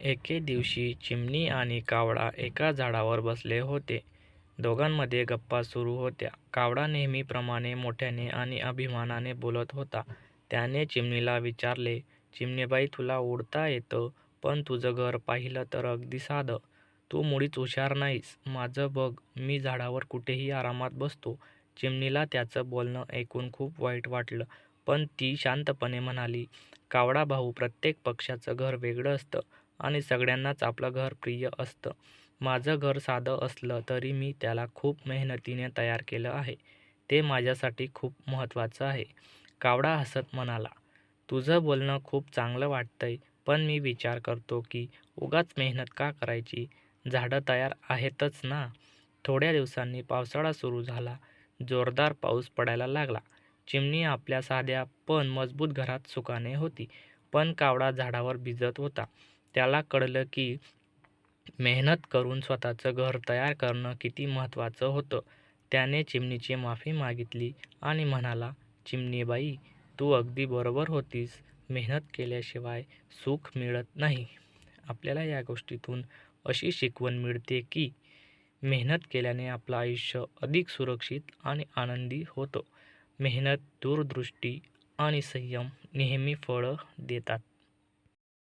एके दिवशी चिमणी आणि कावळा एका झाडावर बसले होते. दोघांमध्ये गप्पा सुरू होत्या. कावळा नेहमीप्रमाणे मोठ्याने आणि अभिमानाने बोलत होता. त्याने चिमणीला विचारले, चिमणीबाई तुला उडता येतं, पण तुझं घर पाहिलं तर अगदी साधं. तू मुळीच हुशार नाहीस. माझं बघ, मी झाडावर कुठेही आरामात बसतो. चिमणीला त्याचं बोलणं ऐकून खूप वाईट वाटलं, पण ती शांतपणे म्हणाली, कावळा भाऊ, प्रत्येक पक्ष्याचं घर वेगळं असतं आणि सगळ्यांनाच आपलं घर प्रिय असतं. माझं घर साधं असलं तरी मी त्याला खूप मेहनतीने तयार केलं आहे. ते माझ्यासाठी खूप महत्त्वाचं आहे. कावळा हसत म्हणाला, तुझं बोलणं खूप चांगलं वाटतंय, पण मी विचार करतो की उगाच मेहनत का करायची? झाडं तयार आहेतच ना. थोड्या दिवसांनी पावसाळा सुरू झाला. जोरदार पाऊस पडायला लागला. चिमणी आपल्या साध्या पण मजबूत घरात सुखाने होती, पण कावळा झाडावर भिजत होता. त्याला कळलं की मेहनत करून स्वतःचं घर तयार करणं किती महत्त्वाचं होतं. त्याने चिमणीची माफी मागितली आणि म्हणाला, चिमणीबाई तू अगदी बरोबर होतीस. मेहनत केल्याशिवाय सुख मिळत नाही. आपल्याला या गोष्टीतून अशी शिकवण मिळते की मेहनत केल्याने आपलं आयुष्य अधिक सुरक्षित आणि आनंदी होतं. मेहनत, दूरदृष्टी आणि संयम नेहमी फळं देतात.